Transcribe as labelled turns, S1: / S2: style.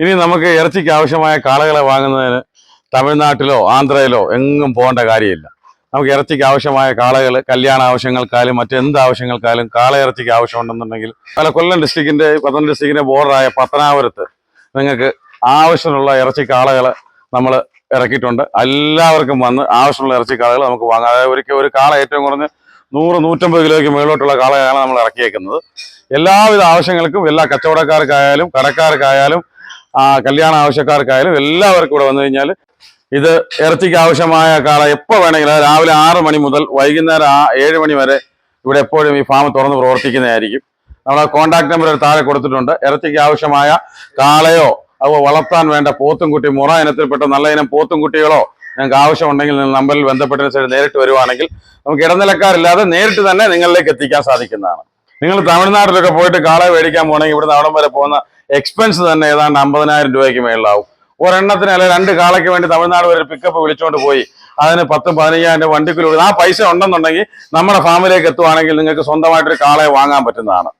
S1: ഇനി നമുക്ക് ഇറച്ചിക്ക് ആവശ്യമായ കാളകളെ വാങ്ങുന്നതിന് തമിഴ്നാട്ടിലോ ആന്ധ്രയിലോ എങ്ങും പോകേണ്ട കാര്യമില്ല. നമുക്ക് ഇറച്ചിക്ക് ആവശ്യമായ കാളകൾ കല്യാണ ആവശ്യങ്ങൾക്കായാലും മറ്റെന്ത് ആവശ്യങ്ങൾക്കായാലും കാള ഇറച്ചിക്ക് ആവശ്യമുണ്ടെന്നുണ്ടെങ്കിൽ അല്ല കൊല്ലം ഡിസ്ട്രിക്റ്റിന്റെ പത്തനം ഡിസ്ട്രിക്റ്റിന്റെ ബോർഡറായ പത്തനാപുരത്ത് നിങ്ങൾക്ക് ആവശ്യമുള്ള ഇറച്ചി കാളകൾ നമ്മൾ ഇറക്കിയിട്ടുണ്ട്. എല്ലാവർക്കും വന്ന് ആവശ്യമുള്ള ഇറച്ചി കാളകൾ നമുക്ക് വാങ്ങാം. അതായത് ഒരിക്കൽ ഒരു കാള ഏറ്റവും കുറഞ്ഞ് നൂറ് നൂറ്റമ്പത് കിലോയ്ക്ക് മുകളിലോട്ടുള്ള കാളയാണ് നമ്മൾ ഇറക്കിയേക്കുന്നത്. എല്ലാവിധ ആവശ്യങ്ങൾക്കും എല്ലാ കച്ചവടക്കാർക്കായാലും കടക്കാർക്കായാലും ആ, കല്യാണ ആവശ്യക്കാർക്കായാലും എല്ലാവർക്കും ഇവിടെ വന്നു കഴിഞ്ഞാൽ ഇത് ഇറച്ചിക്ക് ആവശ്യമായ കാള എപ്പോൾ വേണമെങ്കിലും രാവിലെ ആറ് മണി മുതൽ വൈകുന്നേരം ആ ഏഴ് മണി വരെ ഇവിടെ എപ്പോഴും ഈ ഫാം തുറന്ന് പ്രവർത്തിക്കുന്നതായിരിക്കും. നമ്മൾ കോൺടാക്ട് നമ്പർ ഒരു താഴെ കൊടുത്തിട്ടുണ്ട്. ഇറച്ചിക്ക് ആവശ്യമായ കാളയോ അതുപോലെ വളർത്താൻ വേണ്ട പോത്തും കുട്ടി മുറ ഇനത്തിൽപ്പെട്ട നല്ല ഇനം പോത്തും കുട്ടികളോ നിങ്ങൾക്ക് ആവശ്യമുണ്ടെങ്കിൽ നമ്പറിൽ ബന്ധപ്പെട്ടതിന് ശേഷം നേരിട്ട് വരുവാണെങ്കിൽ നമുക്ക് ഇടനിലക്കാരില്ലാതെ നേരിട്ട് തന്നെ നിങ്ങളിലേക്ക് എത്തിക്കാൻ സാധിക്കുന്നതാണ്. നിങ്ങൾ തമിഴ്നാട്ടിലൊക്കെ പോയിട്ട് കാളയെ മേടിക്കാൻ പോകണമെങ്കിൽ ഇവിടുന്ന് അവിടം വരെ പോകുന്ന എക്സ്പെൻസ് തന്നെ ഏതാണ്ട് അമ്പതിനായിരം രൂപയ്ക്ക് മേളിലാവും. ഒരെണ്ണത്തിന് അല്ലെങ്കിൽ രണ്ട് കാളയ്ക്ക് വേണ്ടി തമിഴ്നാട് വരെ പിക്കപ്പ് വിളിച്ചുകൊണ്ട് പോയി. അതിന് പത്തും പതിനയ്യായിരം വണ്ടിക്കൂലി ആ പൈസ ഉണ്ടെന്നുണ്ടെങ്കിൽ നമ്മുടെ ഫാമിലേക്ക് എത്തുവാണെങ്കിൽ നിങ്ങൾക്ക് സ്വന്തമായിട്ടൊരു കാളയെ വാങ്ങാൻ പറ്റുന്നതാണ്.